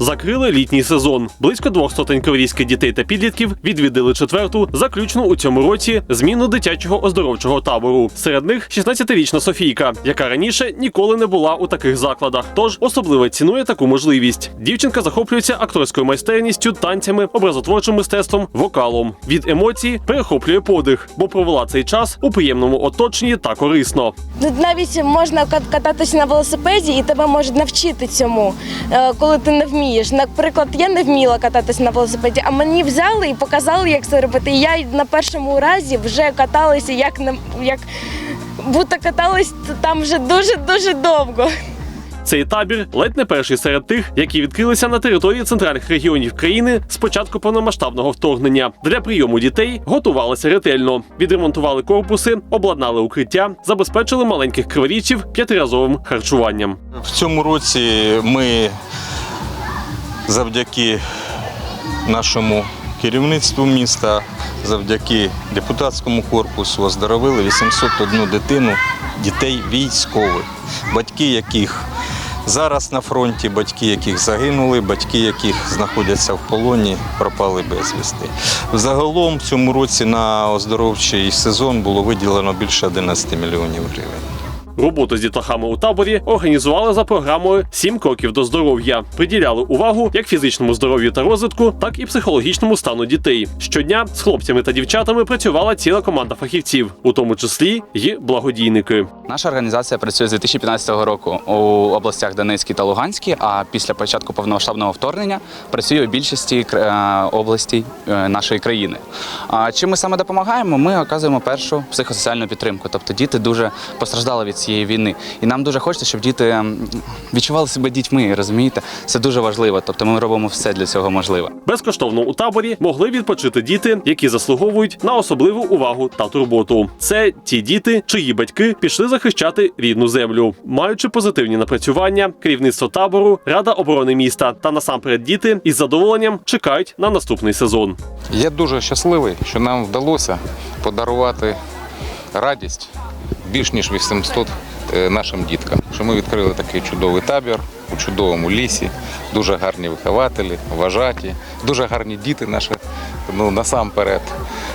літній сезон. Близько двох сотень криворізьких дітей та підлітків відвідали четверту, заключну у цьому році зміну дитячого оздоровчого табору. Серед них 16-річна Софійка, яка раніше ніколи не була у таких закладах. Тож особливо цінує таку можливість. Дівчинка захоплюється акторською майстерністю, танцями, образотворчим мистецтвом, вокалом. Від емоцій перехоплює подих, бо провела цей час у приємному оточенні та корисно. Тут навіть можна кат- кататися на велосипеді і тебе можуть навчити цьому, е, коли ти не вмієш. Наприклад, я не вміла кататися на велосипеді, а мені взяли і показали, як це робити. І я на першому разі вже каталася, як не як будто каталась там вже дуже дуже довго. Цей табір ледь не перший серед тих, які відкрилися на території центральних регіонів країни з початку повномасштабного вторгнення. Для прийому дітей готувалися ретельно, відремонтували корпуси, обладнали укриття, забезпечили маленьких криворічів п'ятиразовим харчуванням. В цьому році ми завдяки нашому керівництву міста, завдяки депутатському корпусу оздоровили 801 дитину, дітей військових, батьки яких зараз на фронті, батьки яких загинули, батьки яких знаходяться в полоні, пропали безвісти. Загалом в цьому році на оздоровчий сезон було виділено більше 11 мільйонів гривень. Роботу з дітлахами у таборі організували за програмою «Сім кроків до здоров'я. Приділяли увагу як фізичному здоров'ю та розвитку, так і психологічному стану дітей. Щодня з хлопцями та дівчатами працювала ціла команда фахівців, у тому числі й благодійники. Наша організація працює з 2015 року у областях Донецькій та Луганській, а після початку повномасштабного вторгнення працює у більшості е, областей е, нашої країни. А чим ми саме допомагаємо? Ми оказуємо першу психосоціальну підтримку. Тобто діти дуже постраждали від цієї війни. І нам дуже хочеться, щоб діти відчували себе дітьми, розумієте? Це дуже важливо. Тобто ми робимо все для цього можливе. Безкоштовно у таборі могли відпочити діти, які заслуговують на особливу увагу та турботу. Це ті діти, чиї батьки пішли захищати рідну землю, маючи позитивні напрацювання, керівництво табору, рада оборони міста та насамперед діти із задоволенням чекають на наступний сезон. Я дуже щасливий, що нам вдалося подарувати радість більш ніж 800 е, нашим діткам. Що ми відкрили такий чудовий табір у чудовому лісі, дуже гарні вихователі, вважаті, дуже гарні діти наші. Ну насамперед,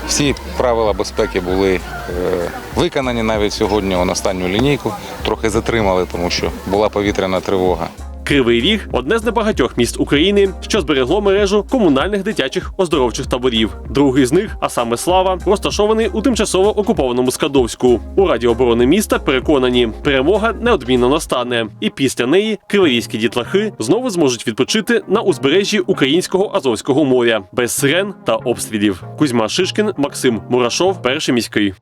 всі правила безпеки були е, виконані навіть сьогодні. на останню лінійку трохи затримали, тому що була повітряна тривога. Кривий Ріг одне з небагатьох міст України, що зберегло мережу комунальних дитячих оздоровчих таборів. Другий з них, а саме Слава, розташований у тимчасово окупованому Скадовську. У Раді оборони міста переконані, перемога неодмінно настане, і після неї криворізькі дітлахи знову зможуть відпочити на узбережжі українського Азовського моря без сирен та обстрілів. Кузьма Шишкін, Максим Мурашов, перший міський.